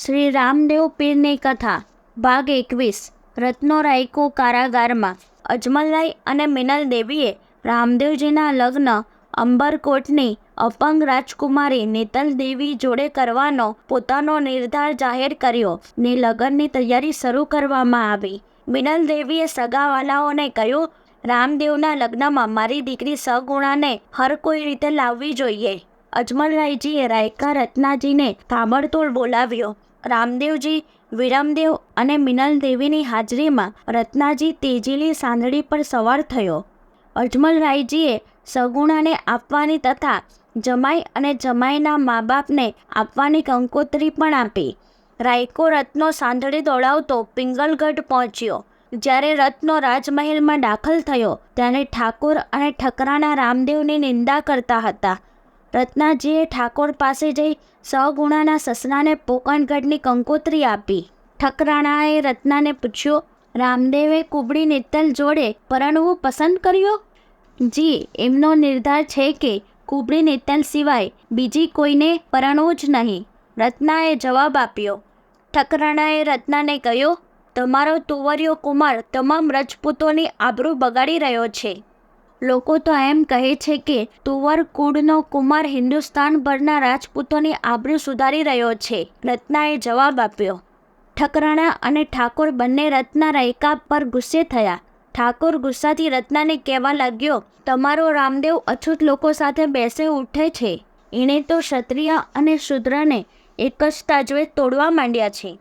શ્રી રામદેવ પીરની કથા, ભાગ એકવીસ રત્નો રાયકો કારાગારમાં. અજમલરાય અને મિનલ દેવીએ રામદેવજીના લગ્ન અંબરકોટની અપંગ રાજકુમારી નીતલ દેવી જોડે કરવાનો પોતાનો નિર્ધાર જાહેર કર્યો. ને લગ્નની તૈયારી શરૂ કરવામાં આવી. મિનલ દેવીએ સગાવાલાઓને કહ્યું, રામદેવના લગ્નમાં મારી દીકરી સગુણાને હર કોઈ રીતે લાવવી જોઈએ. અજમલરાયજીએ રાયકા રત્નાજીને તાબડતોડ બોલાવ્યો. રામદેવજી, વિરામદેવ અને મિનલ દેવીની હાજરીમાં રત્નાજી તેજીલી સાંદડી પર સવાર થયો. અજમલરાયજીએ સગુણાને આપવાની તથા જમાઈ અને જમાઈના મા બાપને આપવાની કંકોત્રી પણ આપી. રાયકો રત્નો સાંદડી દોડાવતો પિંગલગઢ પહોંચ્યો. જ્યારે રત્નો રાજમહેલમાં દાખલ થયો, ત્યારે ઠાકોર અને ઠકરાના રામદેવની નિંદા કરતા હતા. રત્નાજીએ ઠાકોર પાસે જઈ સહગુણાના સસરાને પોકણગઢની કંકોત્રી આપી. ઠકરાણાએ રત્નાને પૂછ્યું, રામદેવે કુબડી નિત્તલ જોડે પરણવું પસંદ કર્યો? જી, એમનો નિર્ધાર છે કે કુબડી નિત્તલ સિવાય બીજી કોઈને પરણવું જ નહીં, રત્નાએ જવાબ આપ્યો. ઠકરાણાએ રત્નાને કહ્યું, તમારો તુવરિયો કુમાર તમામ રજપૂતોની આબરૂ બગાડી રહ્યો છે. લોકો તો એમ કહે છે કે તુવર કુળનો કુમાર હિન્દુસ્તાનભરના રાજપૂતોની આબરૂ સુધારી રહ્યો છે, રત્નાએ જવાબ આપ્યો. ઠકરાણા અને ઠાકોર બંને રત્ના રાયકા પર ગુસ્સે થયા. ઠાકોર ગુસ્સાથી રત્નાને કહેવા લાગ્યો, તમારો રામદેવ અછૂત લોકો સાથે બેસે ઉઠે છે. એણે તો ક્ષત્રિય અને શુદ્રને એક જ તાજવે તોડવા માંડ્યા છે.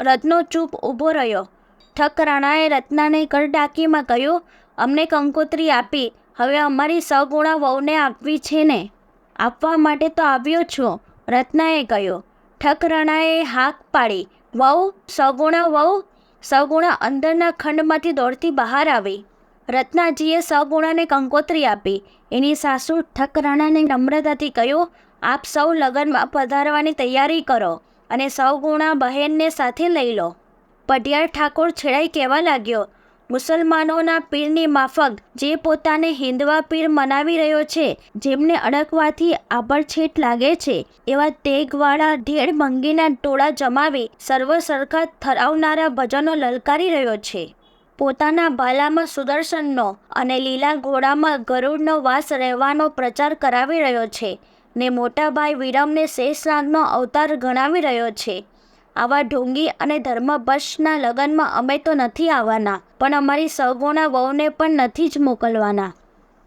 રત્નો ચૂપ ઊભો રહ્યો. ઠકરાણાએ રત્નાને કરડાકીમાં કહ્યું અમને કંકોત્રી આપી. હવે અમારી સગુણા વહુને આપવી છે ને? આપવા માટે તો આવ્યો છું. રત્નાએ કહ્યું. ઠકરણાએ હાક પાડી. વહુ સગુણા વહુ સગુણા અંદરના ખંડમાંથી દોડતી બહાર આવી. રત્નાજીએ સગુણાને કંકોત્રી આપી. એની સાસુ ઠકરાણાને નમ્રતાથી કહ્યું, આપ સૌ લગ્નમાં પધારવાની તૈયારી કરો અને સૌગુણા બહેનને સાથે લઈ લો. પઢિયાર ઠાકોર છેડાઈ કહેવા લાગ્યો. મુસલમાનોના પીરની માફક જે પોતાને હિન્દવા પીર મનાવી રહ્યો છે, જેમને અડકવાથી આભડછેટ લાગે છે, એવા તેગવાળા ઢેળ ભંગીના ટોળા જમાવી સર્વ સરખા થરાવનારા ભજનો લલકારી રહ્યો છે. પોતાના ભાલામાં સુદર્શનનો અને લીલા ઘોડામાં ગરુડનો વાસ રહેવાનો પ્રચાર કરાવી રહ્યો છે ને મોટાભાઈ વિરમને શેષનાગનો અવતાર ગણાવી રહ્યો છે. આવા ઢોંગી અને ધર્મભ્રષ્ટના લગ્નમાં અમે તો નથી આવવાના, પણ અમારી સગુણા વહુને પણ નથી જ મોકલવાના.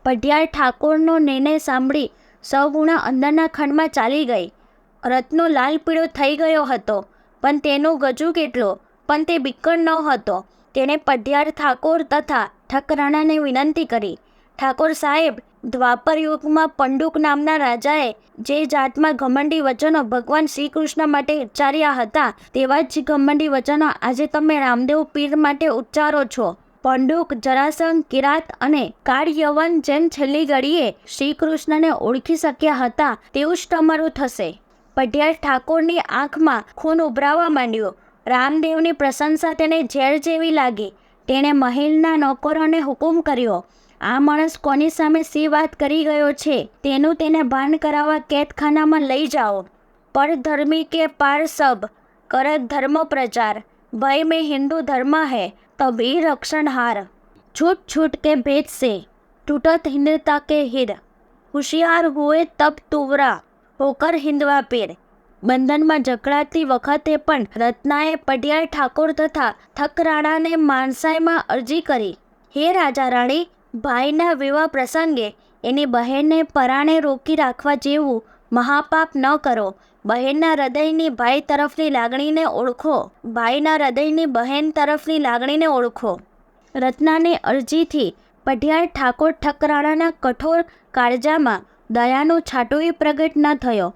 પઢિયાર ઠાકોરનો નિર્ણય સાંભળી સૌગુણા અંદરના ખંડમાં ચાલી ગઈ. રથનો લાલ પીળો થઈ ગયો હતો, પણ તેનો ગજુ કેટલો, પણ તે બીકણ ન હતો. તેણે પઢિયાર ઠાકોર તથા ઠકરાણાને વિનંતી કરી. ઠાકોર સાહેબ દ્વાપર યુગમાં પંડુક નામના રાજાએ જે જાતમાં ઘમંડી વચનો ભગવાન શ્રી કૃષ્ણ માટે ઉચ્ચાર્યા હતા, તેવા જ ઘમંડી વચનો આજે તમે રામદેવ પીર માટે ઉચ્ચારો છો. પંડુક, જરાસંઘ, કિરાત અને કાળયવન જેમ છેલ્લી ઘડીએ શ્રી કૃષ્ણને ઓળખી શક્યા હતા, તેવું જ તમારું થશે. પઢિયાર ઠાકોરની આંખમાં ખૂન ઉભરાવા માંડ્યું. રામદેવની પ્રશંસા તેને ઝેર જેવી લાગી. તેણે મહેલના નોકરોને હુકુમ કર્યો. આ માણસ કોની સામે સી વાત કરી ગયો છે, તેનું તેને ભાન કરાવવા કેદખાનામાં લઈ જાઓ. પરધર્મી કે પારસબ કરત ધર્મ પ્રચાર. ભય મેં હિન્દુ ધર્મ હૈ, તભી રક્ષણહાર. છૂટ છૂટ કે ભેદ સે. તૂટત હિન્દતા કે હિર હોશિયાર હુએ તપ તુવરા. હોકર હિંદવા પીર. બંધનમાં જકડાતી વખતે પણ રત્નાએ પઢિયાર ઠાકોર તથા થકરાણાને માનસાઈમાં અરજી કરી. હે રાજા રાણી ભાઈના વિવાહ પ્રસંગે એની બહેનને પરાણે રોકી રાખવા જેવું મહાપાપ ન કરો. બહેનના હૃદયની ભાઈ તરફની લાગણીને ઓળખો. ભાઈના હૃદયની બહેન તરફની લાગણીને ઓળખો. રત્નાને અરજીથી પઢિયાર ઠાકોર ઠકરાણાના કઠોર કાળજામાં દયાનો છાંટોય પ્રગટ ન થયો.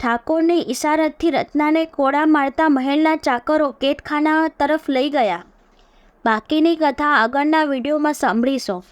ઠાકોરની ઈશારતથી રત્નાને કોડા મારતા મહેલના ચાકરો કેટખાના તરફ લઈ ગયા. બાકીની કથા આગળના વિડીયોમાં સાંભળીશું.